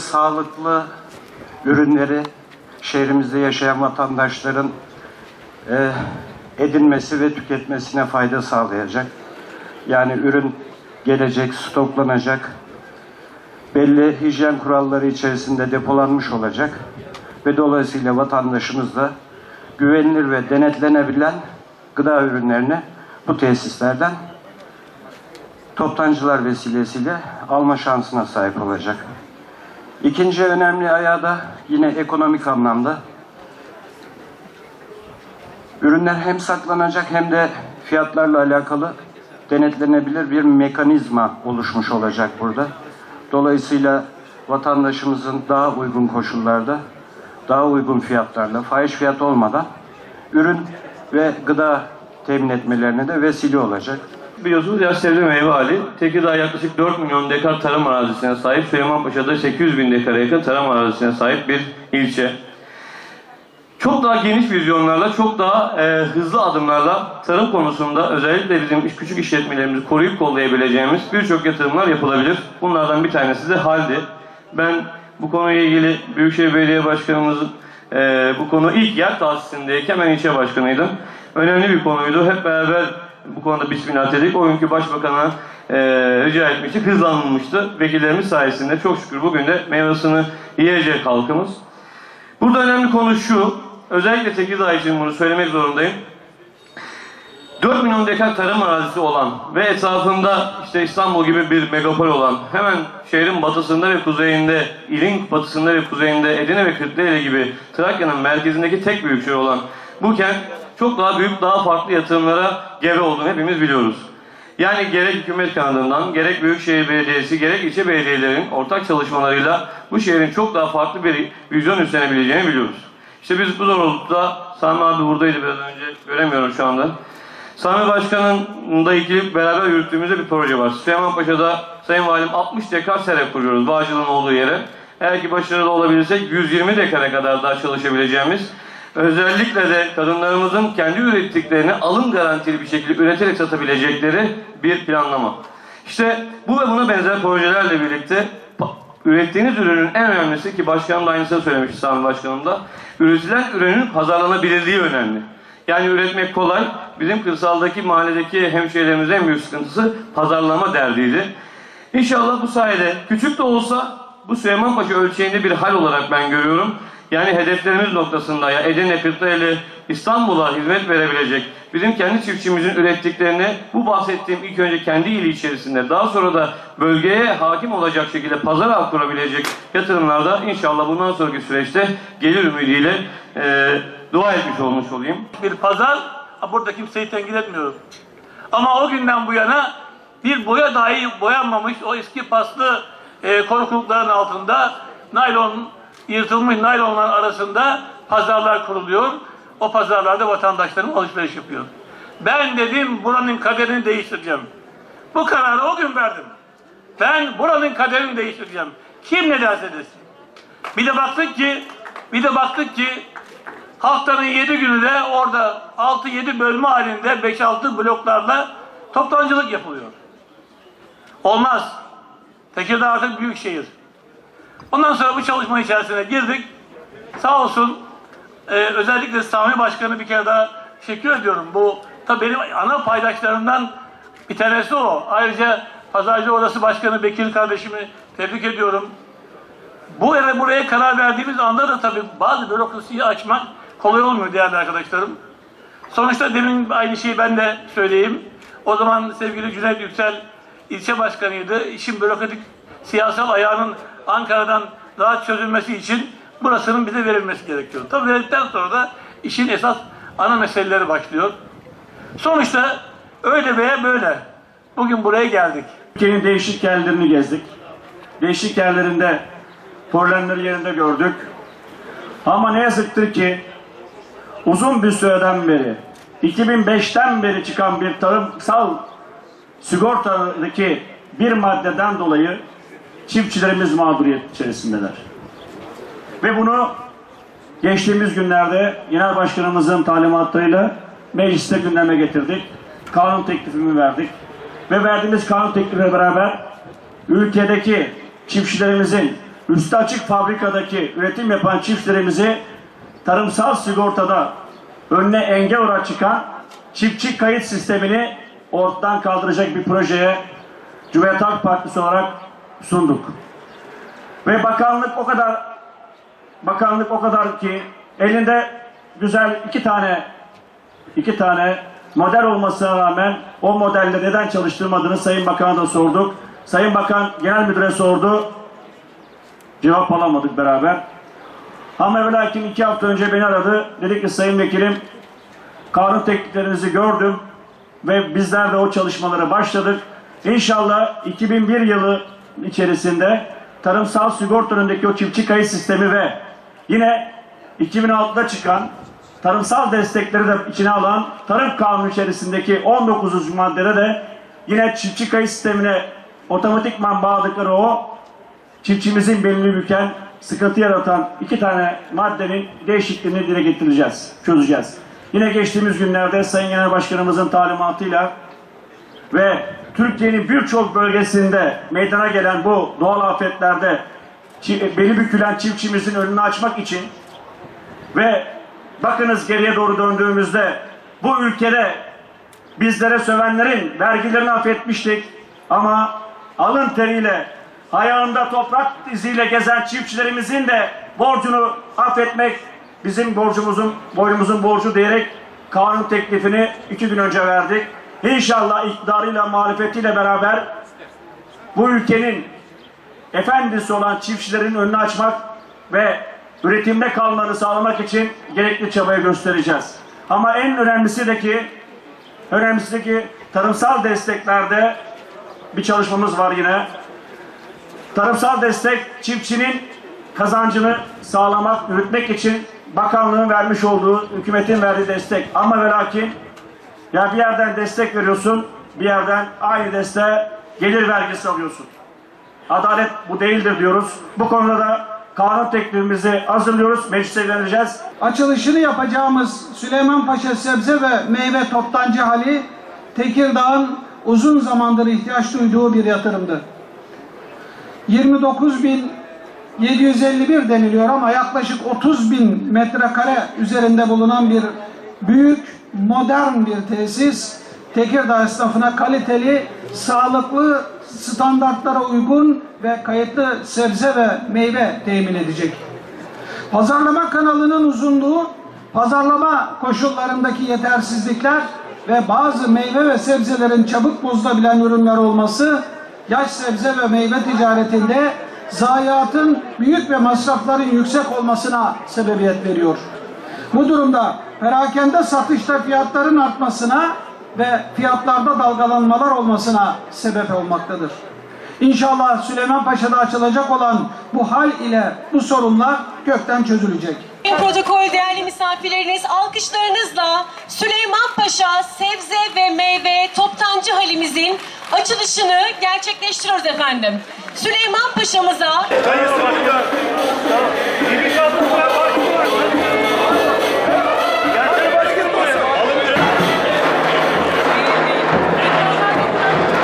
sağlıklı ürünleri şehrimizde yaşayan vatandaşların e, edinmesi ve tüketmesine fayda sağlayacak. Yani ürün gelecek, stoklanacak, belli hijyen kuralları içerisinde depolanmış olacak ve dolayısıyla vatandaşımız da güvenilir ve denetlenebilen gıda ürünlerini bu tesislerden toptancılar vesilesiyle alma şansına sahip olacak. İkinci önemli ayağı da yine ekonomik anlamda ürünler hem saklanacak hem de fiyatlarla alakalı denetlenebilir bir mekanizma oluşmuş olacak burada. Dolayısıyla vatandaşımızın daha uygun koşullarda, daha uygun fiyatlarla, fahiş fiyat olmadan ürün ve gıda temin etmelerine de vesile olacak. Biliyorsunuz yaş sebze meyve hali. Tekirdağ yaklaşık 4 milyon dekar tarım arazisine sahip. Süleymanpaşa'da 800 bin dekara yakın tarım arazisine sahip bir ilçe. Çok daha geniş vizyonlarla, çok daha e, hızlı adımlarla tarım konusunda özellikle bizim küçük işletmelerimizi koruyup kollayabileceğimiz birçok yatırımlar yapılabilir. Bunlardan bir tanesi de haldi. Ben bu konuyla ilgili Büyükşehir Belediye Başkanımızın e, bu konu ilk yer tahsisindeyken ben ilçe başkanıydım. Önemli bir konuydu. Hep beraber bu konuda bismillah dedik. O günkü başbakana e, rica etmiştik. Hızlanmıştı. Vekillerimiz sayesinde çok şükür bugün de meyvasını yiyecek halkımız. Burada önemli konu şu. Özellikle Tekirdağ için bunu söylemek zorundayım. 4 milyon dekar tarım arazisi olan ve etrafında işte İstanbul gibi bir megapol olan hemen şehrin batısında ve kuzeyinde, ilin batısında ve kuzeyinde Edirne ve Kırklareli gibi Trakya'nın merkezindeki tek büyük şehir olan bu kent çok daha büyük, daha farklı yatırımlara gebe olduğunu hepimiz biliyoruz. Yani gerek hükümet kanadından, gerek Büyükşehir Belediyesi, gerek ilçe belediyelerinin ortak çalışmalarıyla bu şehrin çok daha farklı bir vizyon üstlenebileceğini biliyoruz. İşte biz bu doğrultuda, Sami abi buradaydı biraz önce, göremiyorum şu anda. Sami Başkan'ın da ilgili beraber yürüttüğümüzde bir proje var. Süleymanpaşa'da Sayın Valim 60 dekar sere kuruyoruz Bağcılar'ın olduğu yere. Eğer ki başarılı olabilirsek 120 dekara kadar daha çalışabileceğimiz özellikle de kadınlarımızın kendi ürettiklerini alım garantili bir şekilde üreterek satabilecekleri bir planlama. İşte bu ve buna benzer projelerle birlikte ürettiğiniz ürünün en önemlisi ki başkanım da aynısını söylemişti Sami Başkanım da üretilen ürünün pazarlanabilirliği önemli. Yani üretmek kolay. Bizim kırsaldaki mahalledeki hemşehrilerimizin en büyük sıkıntısı pazarlama derdiydi. İnşallah bu sayede küçük de olsa bu Süleymanpaşa ölçeğinde bir hal olarak ben görüyorum. Yani hedeflerimiz noktasında ya Edirne, Kırklareli, İstanbul'a hizmet verebilecek bizim kendi çiftçimizin ürettiklerini bu bahsettiğim ilk önce kendi ili içerisinde daha sonra da bölgeye hakim olacak şekilde pazar ağı kurabilecek yatırımlarda inşallah bundan sonraki süreçte gelir ümidiyle eee dua etmiş olmuş olayım. bir pazar. Burada kimseyi tenkit etmiyorum. Ama o günden bu yana bir boya dahi boyanmamış o eski paslı e, korkulukların altında naylon yırtılmış naylonlar arasında pazarlar kuruluyor. O pazarlarda vatandaşlarım alışveriş yapıyor. Ben dedim buranın kaderini değiştireceğim. Bu kararı o gün verdim. Ben buranın kaderini değiştireceğim. Kim ne derse desin. Bir de baktık ki bir de baktık ki haftanın 7 günü de orada 6-7 bölme halinde 5-6 bloklarla toptancılık yapılıyor. Olmaz. Tekirdağ artık büyük şehir. Ondan sonra bu çalışma içerisine girdik. Sağ olsun e, özellikle Sami Başkanı bir kere daha teşekkür ediyorum. Bu tabii benim ana paydaşlarımdan bir tanesi o. Ayrıca Pazarcı Odası Başkanı Bekir kardeşimi tebrik ediyorum. Bu eve buraya karar verdiğimiz anda da tabii bazı bürokrasiyi açmak kolay olmuyor değerli arkadaşlarım. Sonuçta demin aynı şeyi ben de söyleyeyim. O zaman sevgili Cüneyt Yüksel ilçe başkanıydı. İşin bürokratik siyasal ayağının Ankara'dan daha çözülmesi için burasının bize verilmesi gerekiyor. Tabii verildikten sonra da işin esas ana meseleleri başlıyor. Sonuçta öyle veya böyle bugün buraya geldik. Ülkenin değişik yerlerini gezdik. Değişik yerlerinde problemleri yerinde gördük. Ama ne yazıktır ki uzun bir süreden beri 2005'ten beri çıkan bir tarımsal sigortadaki bir maddeden dolayı çiftçilerimiz mağduriyet içerisindeler. Ve bunu geçtiğimiz günlerde Genel Başkanımızın talimatlarıyla mecliste gündeme getirdik. Kanun teklifimi verdik. Ve verdiğimiz kanun teklifiyle beraber ülkedeki çiftçilerimizin üstü açık fabrikadaki üretim yapan çiftlerimizi tarımsal sigortada önüne engel olarak çıkan çiftçi kayıt sistemini ortadan kaldıracak bir projeye Cumhuriyet Halk Partisi olarak sunduk. Ve bakanlık o kadar bakanlık o kadar ki elinde güzel iki tane iki tane model olmasına rağmen o modelde neden çalıştırmadığını Sayın Bakan'a da sorduk. Sayın Bakan Genel Müdür'e sordu. Cevap alamadık beraber. Ama ve iki hafta önce beni aradı. Dedi ki Sayın Vekilim kanun tekliflerinizi gördüm ve bizler de o çalışmalara başladık. İnşallah 2001 yılı içerisinde tarımsal sigorta önündeki o çiftçi kayıt sistemi ve yine 2006'da çıkan tarımsal destekleri de içine alan tarım kanunu içerisindeki 19. maddede de yine çiftçi kayıt sistemine otomatikman bağladıkları o çiftçimizin belini büken, sıkıntı yaratan iki tane maddenin değişikliğini dile getireceğiz, çözeceğiz. Yine geçtiğimiz günlerde Sayın Genel Başkanımızın talimatıyla ve Türkiye'nin birçok bölgesinde meydana gelen bu doğal afetlerde beli bükülen çiftçimizin önünü açmak için ve bakınız geriye doğru döndüğümüzde bu ülkede bizlere sövenlerin vergilerini affetmiştik ama alın teriyle ayağında toprak iziyle gezen çiftçilerimizin de borcunu affetmek bizim borcumuzun boynumuzun borcu diyerek kanun teklifini iki gün önce verdik. İnşallah iktidarıyla muhalefetiyle beraber bu ülkenin efendisi olan çiftçilerin önünü açmak ve üretimde kalmalarını sağlamak için gerekli çabayı göstereceğiz. Ama en önemlisi de ki önemlisi de ki tarımsal desteklerde bir çalışmamız var yine. Tarımsal destek çiftçinin kazancını sağlamak, yürütmek için bakanlığın vermiş olduğu, hükümetin verdiği destek. Ama ve lakin ya bir yerden destek veriyorsun, bir yerden aynı desteğe gelir vergisi alıyorsun. Adalet bu değildir diyoruz. Bu konuda da kanun teklifimizi hazırlıyoruz, meclise vereceğiz. Açılışını yapacağımız Süleymanpaşa Sebze ve Meyve Toptancı Hali Tekirdağ'ın uzun zamandır ihtiyaç duyduğu bir yatırımdı. 29.751 deniliyor ama yaklaşık 30 bin metrekare üzerinde bulunan bir büyük, modern bir tesis Tekirdağ esnafına kaliteli, sağlıklı, standartlara uygun ve kayıtlı sebze ve meyve temin edecek. Pazarlama kanalının uzunluğu, pazarlama koşullarındaki yetersizlikler ve bazı meyve ve sebzelerin çabuk bozulabilen ürünler olması, yaş sebze ve meyve ticaretinde zayiatın büyük ve masrafların yüksek olmasına sebebiyet veriyor. Bu durumda perakende satışta fiyatların artmasına ve fiyatlarda dalgalanmalar olmasına sebep olmaktadır. İnşallah Süleymanpaşa'da açılacak olan bu hal ile bu sorunlar kökten çözülecek. Protokol değerli misafirleriniz alkışlarınızla Süleymanpaşa sebze ve meyve toptancı halimizin açılışını gerçekleştiriyoruz efendim. Süleymanpaşa'mıza